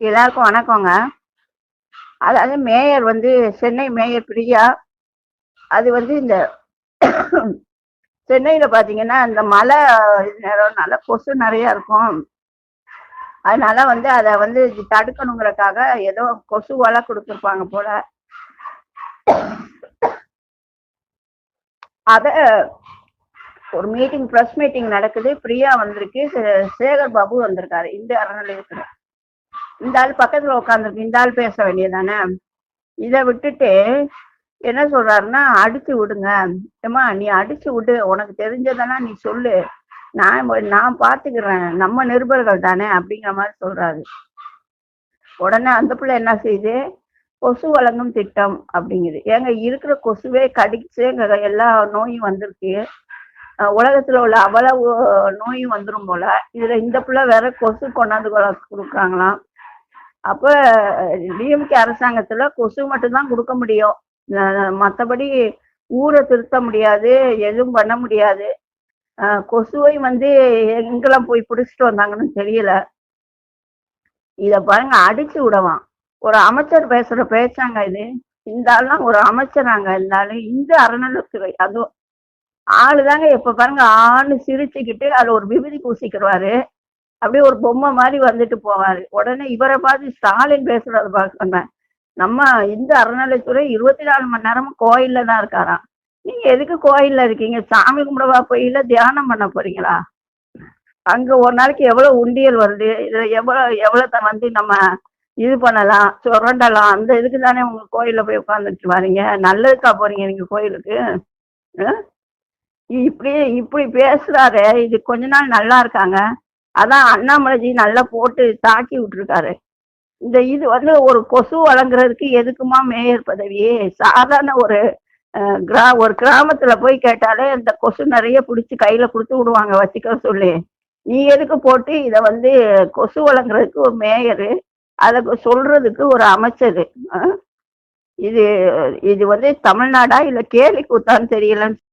எல்லாருக்கும் வணக்கங்க. அதாவது மேயர் வந்து சென்னை மேயர் பிரியா அது வந்து இந்த சென்னையில பாத்தீங்கன்னா இந்த மழை நேரம்னால கொசு நிறைய இருக்கும். அதனால வந்து அதை வந்து தடுக்கணுங்கிறக்காக ஏதோ கொசு வலை கொடுத்துருப்பாங்க போல. அத ஒரு மீட்டிங் ப்ரெஸ் மீட்டிங் நடக்குது. பிரியா வந்திருக்கு. சே- சேகர் பாபு வந்திருக்காரு. இந்த அறநிலையத்துல இந்த ஆள் பக்கத்துல உட்காந்துருக்கு இந்த ஆள் பேச வேண்டியதானே இதை விட்டுட்டு என்ன சொல்றாருன்னா அடிச்சு விடுங்க. ஏம்மா நீ அடிச்சு விடு. உனக்கு தெரிஞ்சதெல்லாம் நீ சொல்லு. நான் நான் பாத்துக்கிறேன். நம்ம நிருபர்கள் தானே அப்படிங்கிற மாதிரி சொல்றாரு. உடனே அந்த பிள்ளை என்ன செய்யுது? கொசு வழங்கும் திட்டம் அப்படிங்குது. ஏங்க இருக்கிற கொசுவே கடிச்சு எங்க எல்லா நோயும் வந்திருக்கு. உலகத்துல உள்ள அவ்வளவு நோயும் வந்துடும் போல. இதுல இந்த பிள்ளை வேற கொசு கொண்டாந்து கொடுக்குறாங்களாம். அப்ப டிஎம்கே அரசாங்கத்துல கொசு மட்டும்தான் கொடுக்க முடியும். மற்றபடி மத்தபடி ஊரை திருத்த முடியாது எதுவும் பண்ண முடியாது. கொசுவை வந்து எங்கெல்லாம் போய் பிடிச்சிட்டு வந்தாங்கன்னு தெரியல. இத பாருங்க அடிச்சு விடவான் ஒரு அமைச்சர் பேசுற பேச்சாங்க இது. இந்த ஆள்லாம் ஒரு அமைச்சராங்க. இந்த ஆளு இந்த அறநிலத்துறை அதுவும் ஆளுதாங்க எப்ப பாருங்க ஆளு சிரிச்சுக்கிட்டு அதுல ஒரு விபதி பூசிக்கிடுவாரு அப்படியே ஒரு பொம்மை மாதிரி வந்துட்டு போவாரு. உடனே இவரை பார்த்து ஸ்டாலின் பேசுறத பார்க்கணும் நம்ம இந்த அறநிலைத்துறை இருபத்தி நாலு மணி நேரமும் கோயில்ல தான் இருக்காராம். நீங்க எதுக்கு கோயில்ல இருக்கீங்க? சாமி கும்பிடவா போய் தியானம் பண்ண போறீங்களா? அங்க ஒரு நாளைக்கு எவ்வளவு உண்டியல் வருது? இதுல எவ்வளவு எவ்வளவு வந்து நம்ம இது பண்ணலாம் சுரண்டலாம் அந்த இதுக்கு தானே உங்க கோயில்ல போய் உட்காந்துட்டு வரீங்க? நல்லதுக்கா போறீங்க நீங்க கோயிலுக்கு? இப்படி இப்படி பேசுறாரு. இது கொஞ்ச நாள் நல்லா இருக்காங்க. அதான் அண்ணாமலைஜி நல்லா போட்டு தாக்கி விட்டுருக்காரு. இந்த இது வந்து ஒரு கொசு வழங்குறதுக்கு எதுக்குமா மேயர் பதவி சாதாரண ஒரு கிரா ஒரு கிராமத்துல போய் கேட்டாலே இந்த கொசு நிறைய பிடிச்சி கையில கொடுத்து விடுவாங்க வச்சுக்க சொல்லி. நீ எதுக்கு போட்டு இதை வந்து கொசு வழங்குறதுக்கு ஒரு மேயரு? அதை சொல்றதுக்கு ஒரு அமைச்சர். இது இது வந்து தமிழ்நாடா இல்லை கேலி கூத்தான்னு தெரியலன்னு